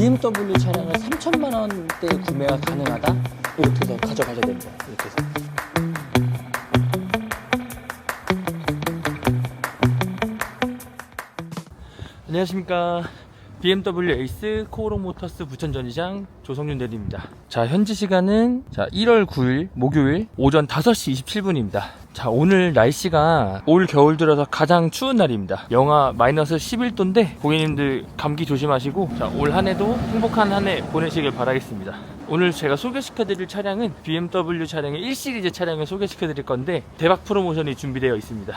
BMW 차량을 3천만 원대 구매가 가능하다? 이렇게 해서 가져가셔야 됩니다. 이렇게 해서. 안녕하십니까. BMW 에이스 코오롱 모터스 부천 전시장 조성윤 대리입니다. 자, 현지 시간은 자, 1월 9일 목요일 오전 5시 27분입니다. 자, 오늘 날씨가 올 겨울 들어서 가장 추운 날입니다. 영하 마이너스 11도인데 고객님들 감기 조심하시고 자, 올 한 해도 행복한 한 해 보내시길 바라겠습니다. 오늘 제가 소개시켜 드릴 차량은 BMW 차량의 1시리즈 차량을 소개시켜 드릴 건데 대박 프로모션이 준비되어 있습니다.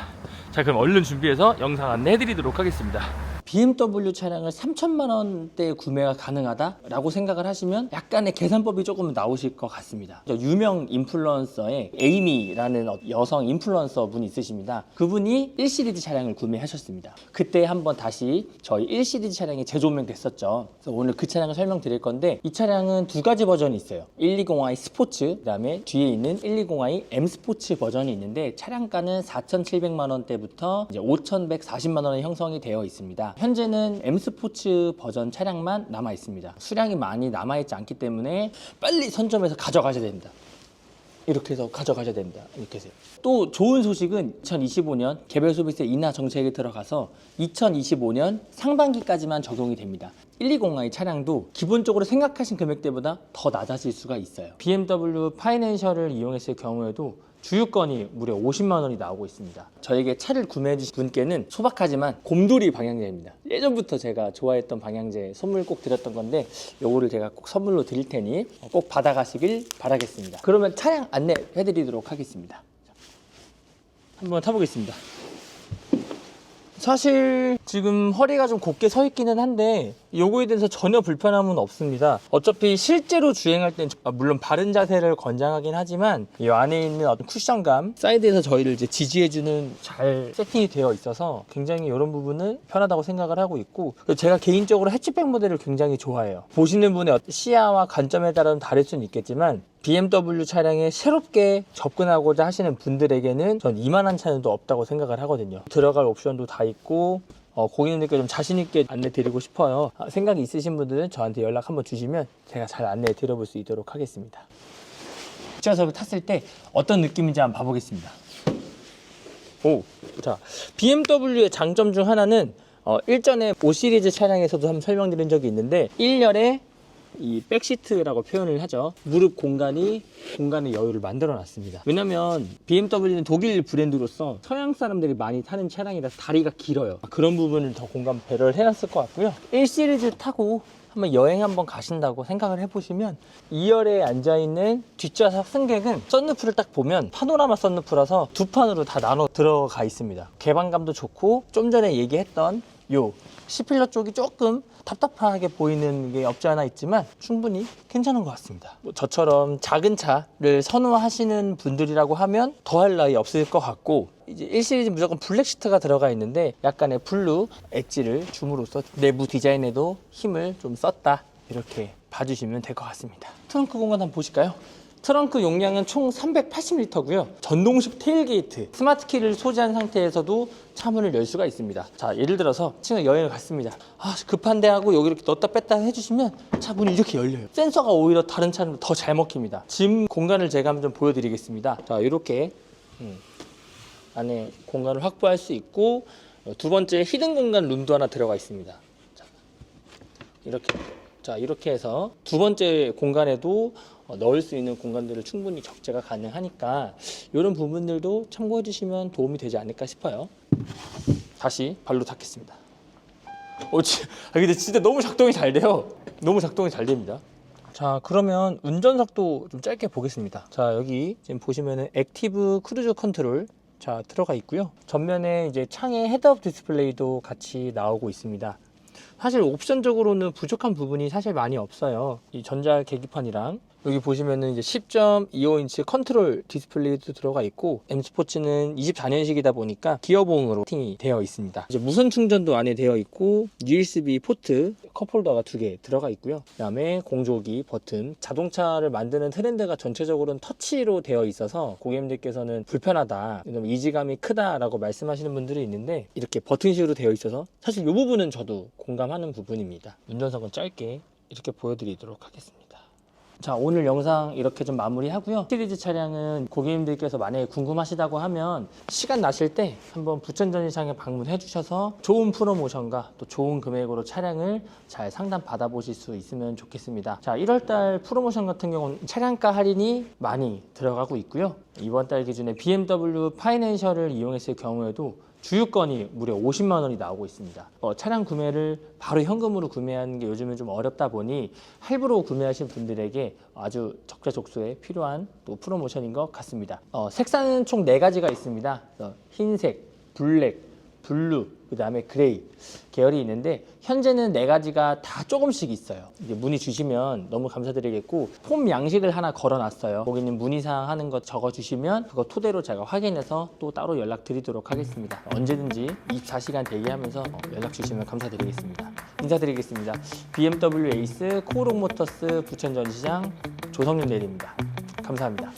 자, 그럼 얼른 준비해서 영상 안내해드리도록 하겠습니다. BMW 차량을 3천만 원대 구매가 가능하다라고 생각을 하시면 약간의 계산법이 조금 나오실 것 같습니다. 저 유명 인플루언서의 에이미라는 어- 여성 인플루언서 분이 있으십니다. 그분이 1시리즈 차량을 구매하셨습니다. 그때 한번 다시 저희 1시리즈 차량이 재조명 됐었죠. 그래서 오늘 그 차량을 설명드릴 건데 이 차량은 두 가지 버전이 있어요. 120i 스포츠 그다음에 뒤에 있는 120i M 스포츠 버전이 있는데 차량가는 4,700만 원대 부터 이제 5,140만 원에 형성이 되어 있습니다. 현재는 M 스포츠 버전 차량만 남아 있습니다. 수량이 많이 남아 있지 않기 때문에 빨리 선점해서 가져가셔야 됩니다. 이렇게 해서 가져가셔야 됩니다. 이렇게 해서. 또 좋은 소식은 2025년 개별 소비세 인하 정책에 들어가서 2025년 상반기까지만 적용이 됩니다. 120i 차량도 기본적으로 생각하신 금액대보다 더 낮아질 수가 있어요. BMW 파이낸셜을 이용했을 경우에도 주유권이 무려 50만 원이 나오고 있습니다. 저에게 차를 구매해 주신 분께는 소박하지만 곰돌이 방향제입니다. 예전부터 제가 좋아했던 방향제 선물 꼭 드렸던 건데 요거를 제가 꼭 선물로 드릴 테니 꼭 받아가시길 바라겠습니다. 그러면 차량 안내해 드리도록 하겠습니다. 자, 한번 타보겠습니다. 사실 지금 허리가 좀 곧게 서 있기는 한데 요거에 대해서 전혀 불편함은 없습니다. 어차피 실제로 주행할 땐 아, 물론 바른 자세를 권장하긴 하지만 이 안에 있는 어떤 쿠션감 사이드에서 저희를 이제 지지해주는 잘 세팅이 되어 있어서 굉장히 이런 부분은 편하다고 생각을 하고 있고 제가 개인적으로 해치백 모델을 굉장히 좋아해요. 보시는 분의 시야와 관점에 따라는 다를 수는 있겠지만 BMW 차량에 새롭게 접근하고자 하시는 분들에게는 전 이만한 차는 또 없다고 생각을 하거든요. 들어갈 옵션도 다 있고 어, 고객님들께 좀 자신 있게 안내 드리고 싶어요. 아, 생각이 있으신 분들은 저한테 연락 한번 주시면 제가 잘 안내 드려볼 수 있도록 하겠습니다. 뒷좌석을 탔을 때 어떤 느낌인지 한번 봐보겠습니다. 오, 자 BMW의 장점 중 하나는 어, 일전에 5 시리즈 차량에서도 한번 설명드린 적이 있는데 1열에 이 백시트라고 표현을 하죠. 무릎 공간이 공간의 여유를 만들어 놨습니다. 왜냐면 BMW는 독일 브랜드로서 서양 사람들이 많이 타는 차량이라서 다리가 길어요. 그런 부분을 더 공간 배려를 해놨을 것 같고요. 1 시리즈 타고 한번 여행 한번 가신다고 생각을 해보시면 2열에 앉아있는 뒷좌석 승객은 썬루프를 딱 보면 파노라마 썬루프라서 두 판으로 다 나눠 들어가 있습니다. 개방감도 좋고 좀 전에 얘기했던 요 C필러 쪽이 조금 답답하게 보이는 게 없지 않아 있지만 충분히 괜찮은 것 같습니다. 뭐 저처럼 작은 차를 선호하시는 분들이라고 하면 더할 나위 없을 것 같고 이제 1시리즈 무조건 블랙 시트가 들어가 있는데 약간의 블루 엣지를 줌으로써 내부 디자인에도 힘을 좀 썼다 이렇게 봐주시면 될 것 같습니다. 트렁크 공간 한번 보실까요? 트렁크 용량은 총 380리터고요. 전동식 테일게이트, 스마트 키를 소지한 상태에서도 차문을 열 수가 있습니다. 자, 예를 들어서 친구 여행을 갔습니다. 아, 급한데 하고 여기 이렇게 넣었다 뺐다 해주시면 차 문이 이렇게 열려요. 센서가 오히려 다른 차는 더 잘 먹힙니다. 짐 공간을 제가 한번 좀 보여드리겠습니다. 자, 이렇게 음, 안에 공간을 확보할 수 있고 어, 두 번째 히든 공간 룸도 하나 들어가 있습니다. 자, 이렇게 자 이렇게 해서 두 번째 공간에도 어, 넣을 수 있는 공간들을 충분히 적재가 가능하니까 이런 부분들도 참고해 주시면 도움이 되지 않을까 싶어요. 다시 발로 닦겠습니다. 어, 지, 아, 근데 진짜 너무 작동이 잘 돼요. 너무 작동이 잘 됩니다. 자, 그러면 운전석도 좀 짧게 보겠습니다. 자, 여기 지금 보시면은 액티브 크루즈 컨트롤 자, 들어가 있고요. 전면에 이제 창에 헤드업 디스플레이도 같이 나오고 있습니다. 사실 옵션적으로는 부족한 부분이 사실 많이 없어요. 이 전자 계기판이랑 여기 보시면은 이제 10.25인치 컨트롤 디스플레이도 들어가 있고 M 스포츠는 24년식이다 보니까 기어봉으로 세팅이 되어 있습니다. 이제 무선 충전도 안에 되어 있고 USB 포트 컵홀더가 두 개 들어가 있고요. 그다음에 공조기 버튼 자동차를 만드는 트렌드가 전체적으로는 터치로 되어 있어서 고객님들께서는 불편하다, 이지감이 크다라고 말씀하시는 분들이 있는데 이렇게 버튼식으로 되어 있어서 사실 이 부분은 저도 공감하는 부분입니다. 운전석은 짧게 이렇게 보여드리도록 하겠습니다. 자 오늘 영상 이렇게 좀 마무리하고요. 시리즈 차량은 고객님들께서 만약에 궁금하시다고 하면 시간 나실 때 한번 부천전시장에 방문해 주셔서 좋은 프로모션과 또 좋은 금액으로 차량을 잘 상담 받아보실 수 있으면 좋겠습니다. 자 1월달 프로모션 같은 경우는 차량가 할인이 많이 들어가고 있고요. 이번 달 기준에 BMW 파이낸셜을 이용했을 경우에도 주유권이 무려 50만 원이 나오고 있습니다. 어, 차량 구매를 바로 현금으로 구매하는 게 요즘은 좀 어렵다 보니 할부로 구매하신 분들에게 아주 적재적소에 필요한 또 프로모션인 것 같습니다. 어, 색상은 총네 가지가 있습니다. 어, 흰색, 블랙, 블루, 그 다음에 그레이 계열이 있는데 현재는 네 가지가 다 조금씩 있어요. 이제 문의 주시면 너무 감사드리겠고 폼 양식을 하나 걸어놨어요. 고객님 문의사항 하는 거 적어주시면 그거 토대로 제가 확인해서 또 따로 연락드리도록 하겠습니다. 언제든지 24시간 대기하면서 어, 연락 주시면 감사드리겠습니다. 인사드리겠습니다. BMW 에이스 코오롱 모터스 부천전시장 조성윤 대리입니다. 감사합니다.